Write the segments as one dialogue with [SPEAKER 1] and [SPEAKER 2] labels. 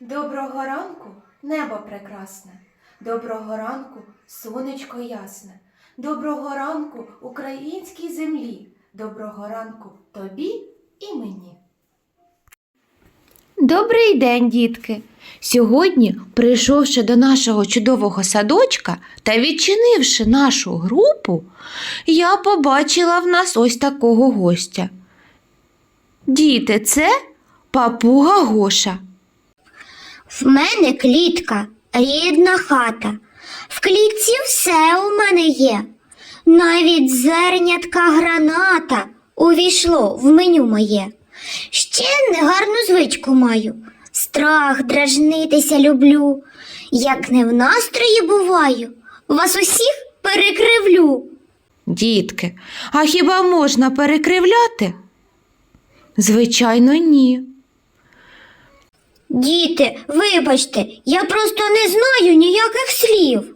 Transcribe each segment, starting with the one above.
[SPEAKER 1] Доброго ранку, небо прекрасне. Доброго ранку, сонечко ясне. Доброго ранку, українській землі. Доброго ранку тобі і мені.
[SPEAKER 2] Добрий день, дітки! Сьогодні, прийшовши до нашого чудового садочка та відчинивши нашу групу, я побачила в нас ось такого гостя. Діти, це папуга Гоша.
[SPEAKER 3] В мене клітка, рідна хата. В клітці все у мене є. Навіть зернятка граната увійшло в меню моє. Ще негарну звичку маю. Страх дражнитися люблю. Як не в настрої буваю, вас усіх перекривлю.
[SPEAKER 2] Дітки, а хіба можна перекривляти? Звичайно, ні.
[SPEAKER 3] Діти, вибачте, я просто не знаю ніяких слів.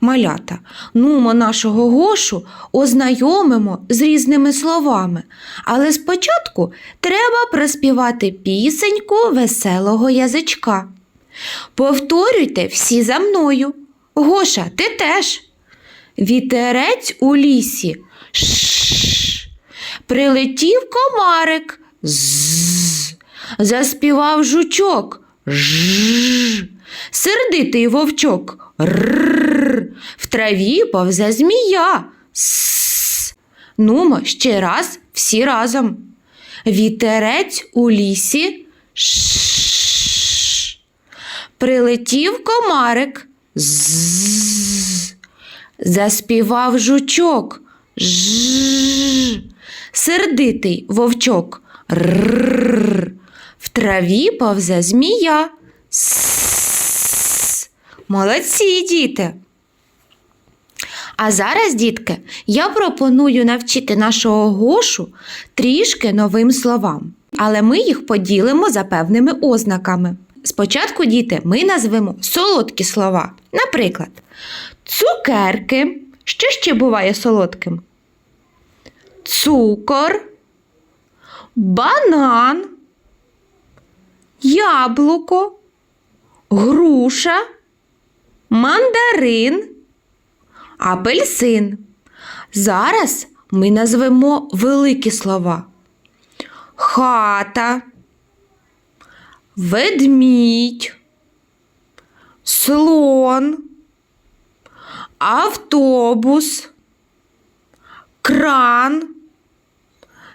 [SPEAKER 2] Малята, нумо нашого Гошу ознайомимо з різними словами, але спочатку треба приспівати пісеньку веселого язичка. Повторюйте всі за мною. Гоша, ти теж. Вітерець у лісі. Шш. Прилетів комарик. З. Заспівав жучок. Ж. Сердитий вовчок. Р. В траві повзе змія. С. Нумо ще раз всі разом. Вітерець у лісі. Ш. Прилетів комарик. З. Заспівав жучок. Ж. Сердитий вовчок. Р. Траві повзе змія. С. Молодці, діти. А зараз, дітки, я пропоную навчити нашого Гошу трішки новим словам, але ми їх поділимо за певними ознаками. Спочатку, діти, ми назвемо солодкі слова. Наприклад, цукерки. Що ще буває солодким? Цукор, банан, яблуко, груша, мандарин, апельсин. Зараз ми назвемо великі слова. Хата, ведмідь, слон, автобус, кран,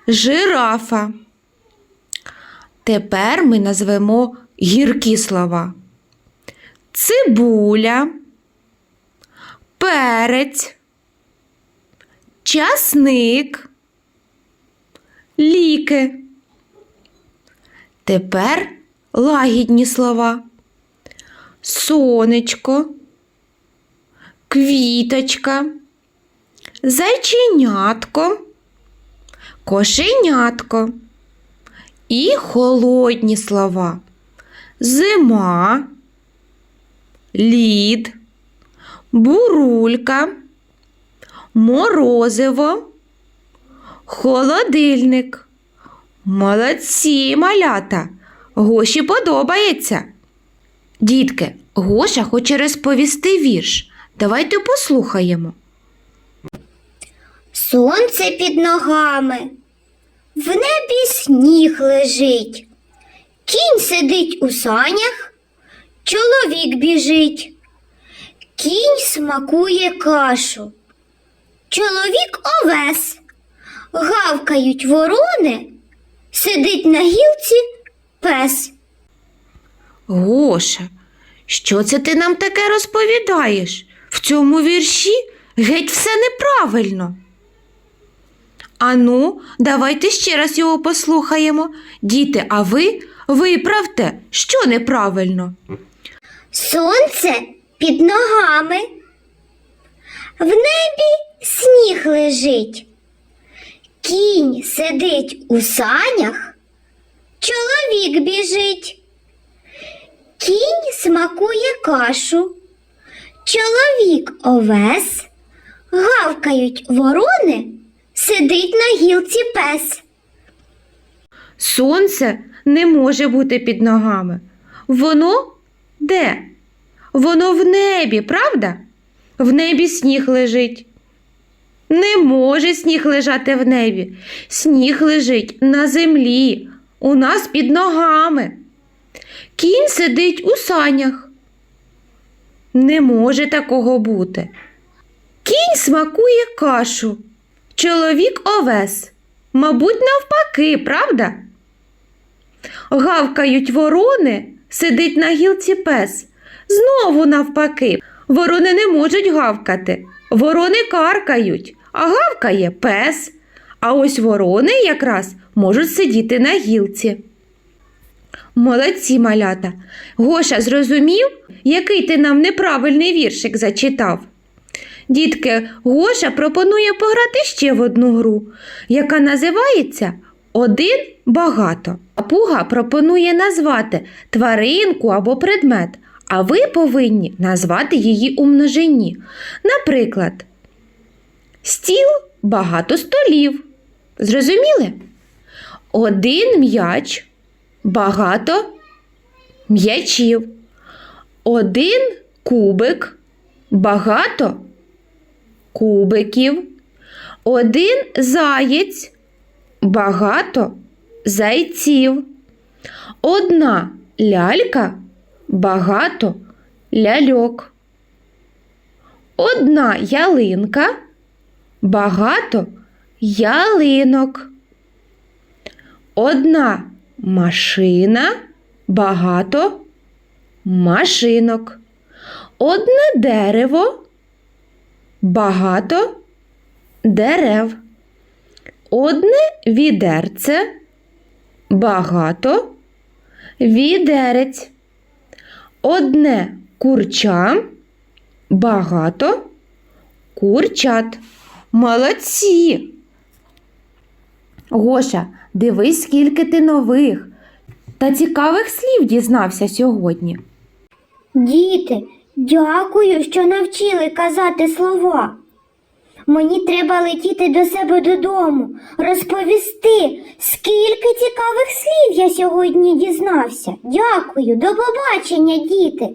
[SPEAKER 2] жирафа. Тепер ми назвемо гіркі слова. Цибуля, перець, часник, ліки. Тепер лагідні слова. Сонечко, квіточка, зайченятко, кошенятко. І холодні слова. Зима, лід, бурулька, морозиво, холодильник. Молодці малята. Гоші подобається. Дітки, Гоша хоче розповісти вірш. Давайте послухаємо.
[SPEAKER 3] Сонце під ногами, в небі сніг лежить, кінь сидить у санях, чоловік біжить, кінь смакує кашу, чоловік овес, гавкають ворони, сидить на гілці пес.
[SPEAKER 2] Гоша, що це ти нам таке розповідаєш? В цьому вірші геть все неправильно. Ану, давайте ще раз його послухаємо. Діти, а ви виправте, що неправильно.
[SPEAKER 3] Сонце під ногами. В небі сніг лежить. Кінь сидить у санях, чоловік біжить. Кінь смакує кашу, чоловік овес, гавкають ворони, сидить на гілці пес.
[SPEAKER 2] Сонце не може бути під ногами. Воно де? Воно в небі, правда? В небі сніг лежить. Не може сніг лежати в небі. Сніг лежить на землі, у нас під ногами. Кінь сидить у санях. Не може такого бути. Кінь смакує кашу. Чоловік овес. Мабуть, навпаки, правда? Гавкають ворони, сидить на гілці пес. Знову навпаки. Ворони не можуть гавкати. Ворони каркають, а гавкає пес. А ось ворони якраз можуть сидіти на гілці. Молодці малята. Гоша зрозумів, який ти нам неправильний віршик зачитав. Дітки, Гоша пропонує пограти ще в одну гру, яка називається Один багато. Папуга пропонує назвати тваринку або предмет, а ви повинні назвати її у множині. Наприклад, стіл багато столів. Зрозуміли? Один м'яч багато м'ячів. Один кубик багато кубиків. Один заєць багато зайців. Одна лялька багато ляльок. Одна ялинка багато ялинок. Одна машина багато машинок. Одне дерево багато дерев. Одне відерце багато відерець. Одне курча багато курчат. Молодці. Гоша, дивись, скільки ти нових та цікавих слів дізнався сьогодні.
[SPEAKER 3] Діти, дякую, що навчили казати слова. Мені треба летіти до себе додому, розповісти, скільки цікавих слів я сьогодні дізнався. Дякую, до побачення, діти.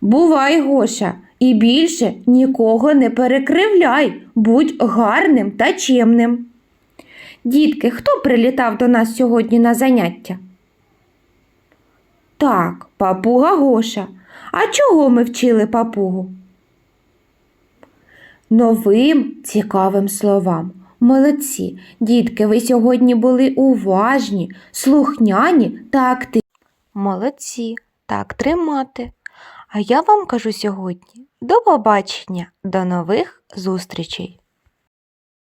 [SPEAKER 2] Бувай, Гоша, і більше нікого не перекривляй, будь гарним та чемним. Дітки, хто прилітав до нас сьогодні на заняття? Так, папуга Гоша. А чого ми вчили папугу? Новим цікавим словам. Молодці, дітки, ви сьогодні були уважні, слухняні та активні. Молодці, так тримати. А я вам кажу сьогодні до побачення, до нових зустрічей!